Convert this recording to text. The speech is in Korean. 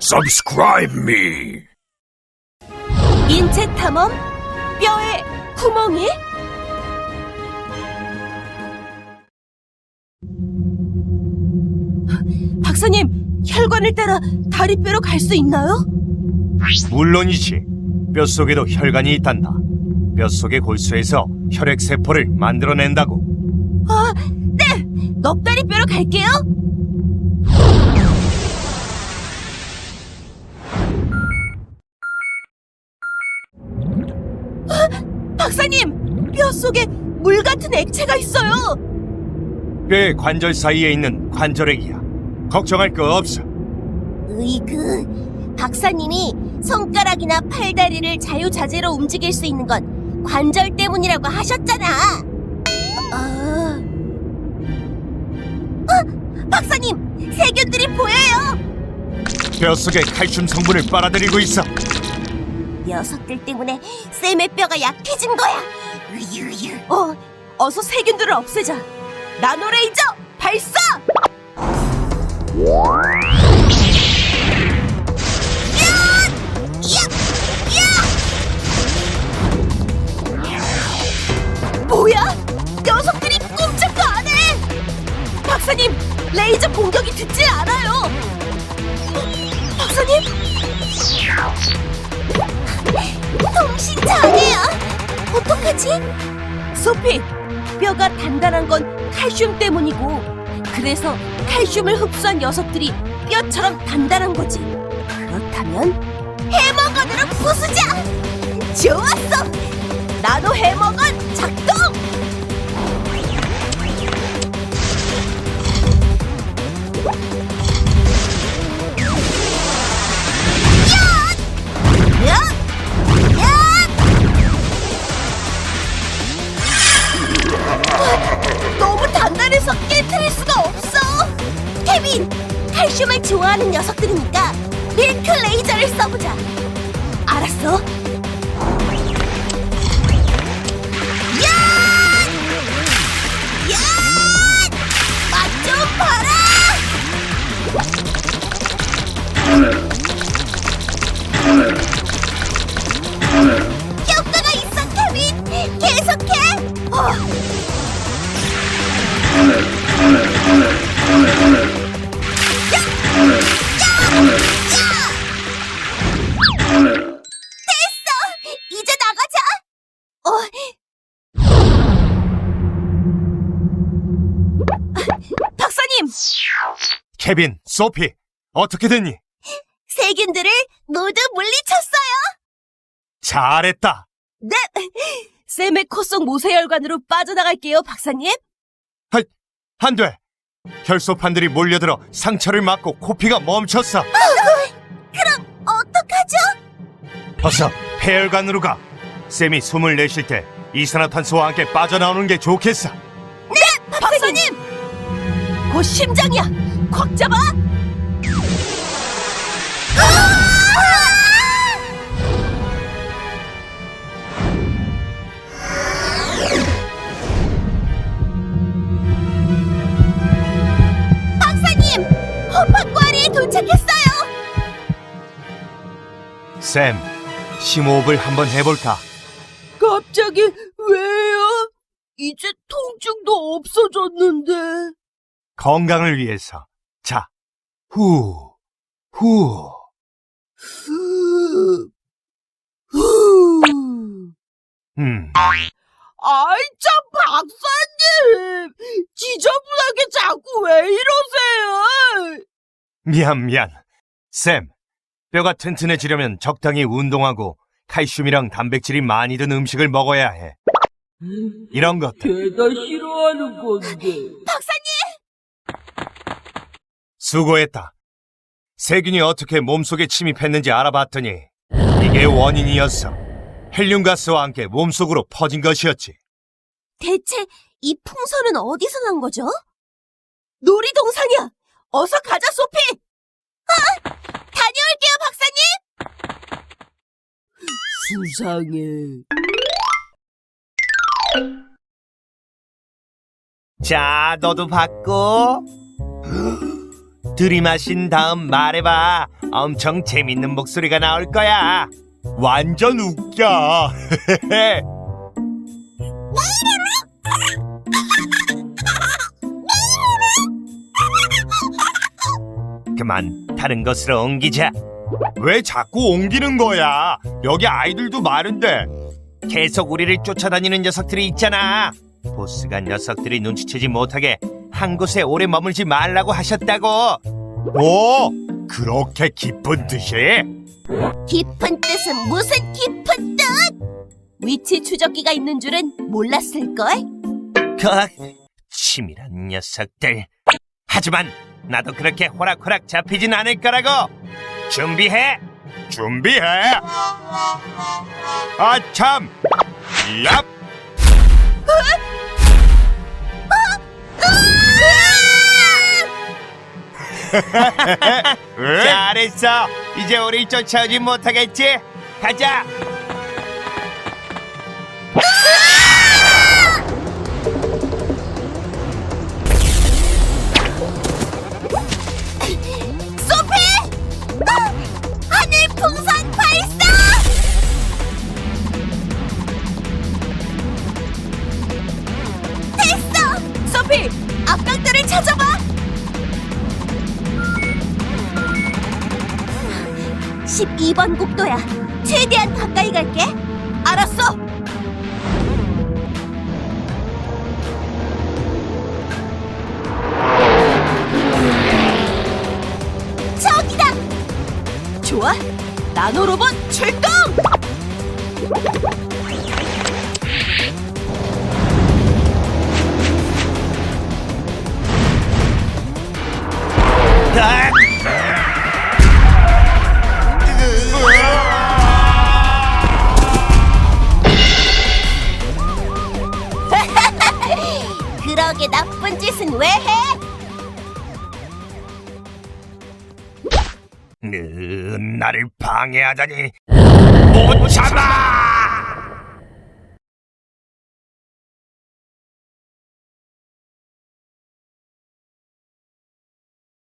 Subscribe me. 인체 탐험 뼈에 구멍이 박사님 혈관을 따라 다리뼈로 갈 수 있나요? 물론이지. 뼛속에도 혈관이 있단다. 뼛속의 골수에서 혈액 세포를 만들어낸다고. 아, 네 넙다리 뼈로 갈게요. 아, 박사님 뼈 속에 물 같은 액체가 있어요. 뼈의 관절 사이에 있는 관절액이야. 걱정할 거 없어. 으이그 박사님이 손가락이나 팔다리를 자유자재로 움직일 수 있는 건 관절 때문이라고 하셨잖아. 아, 어, 박사님 세균들이 보여요. 뼛속에 칼슘 성분을 빨아들이고 있어. 녀석들 때문에 쌤의 뼈가 약해진 거야. 으유유. 어, 어서 세균들을 없애자. 나노레이저 발사! 레이저 공격이 듣질 않아요! 박사님? 통신 장애야! 어떡하지? 소피, 뼈가 단단한 건 칼슘 때문이고, 그래서 칼슘을 흡수한 녀석들이 뼈처럼 단단한 거지. 그렇다면, 해머건으로 부수자! 좋았어! 나노 해머건 작동! 밀크 레이저를 써보자! 알았어? 야! 야! 맛좀 봐라! 케빈, 소피, 어떻게 됐니? 세균들을 모두 물리쳤어요! 잘했다. 네! 쌤의 코 속 모세혈관으로 빠져나갈게요, 박사님! 안 돼. 혈소판들이 몰려들어 상처를 막고 코피가 멈췄어. 그럼 어떡하죠? 어서 폐혈관으로 가. 쌤이 숨을 내쉴 때 이산화탄소와 함께 빠져나오는 게 좋겠어. 박사님! 곧 심장이야! 콱 잡아! 박사님! 호박과리에 도착했어요! 쌤, 심호흡을 한번 해볼까? 갑자기 왜요? 이제 통증도 없어졌는데. 건강을 위해서. 자, 후, 후. 후. 후. 음, 아이 참 박사님 지저분하게 자꾸 왜 이러세요? 미안, 미안. 쌤, 뼈가 튼튼해지려면 적당히 운동하고 칼슘이랑 단백질이 많이 든 음식을 먹어야 해. 이런 것들. 걔가 싫어하는 건데. 수고했다. 세균이 어떻게 몸속에 침입했는지 알아봤더니 이게 원인이었어. 헬륨가스와 함께 몸속으로 퍼진 것이었지. 대체 이 풍선은 어디서 난 거죠? 놀이동산이야. 어서 가자 소피. 아 다녀올게요 박사님. 수상해. 자, 너도 받고. 들이마신 다음 말해봐. 엄청 재밌는 목소리가 나올 거야. 완전 웃겨. 그만 다른 것으로 옮기자. 왜 자꾸 옮기는 거야? 여기 아이들도 많은데. 계속 우리를 쫓아다니는 녀석들이 있잖아. 보스가 녀석들이 눈치채지 못하게 한 곳에 오래 머물지 말라고 하셨다고. 오, 그렇게 깊은 뜻이? 깊은 뜻은 무슨 깊은 뜻? 위치 추적기가 있는 줄은 몰랐을걸? 그 치밀한 녀석들. 하지만 나도 그렇게 호락호락 잡히진 않을 거라고. 준비해. 준비해. 아 참. 얍. 잘했어. 이제 우리 쫓아오지 못하겠지? 가자. 12번 국도야. 최대한 가까이 갈게. 알았어! 저기다! 좋아! 나노로봇 출동! 아! 으, 나를 방해하다니 못 참아!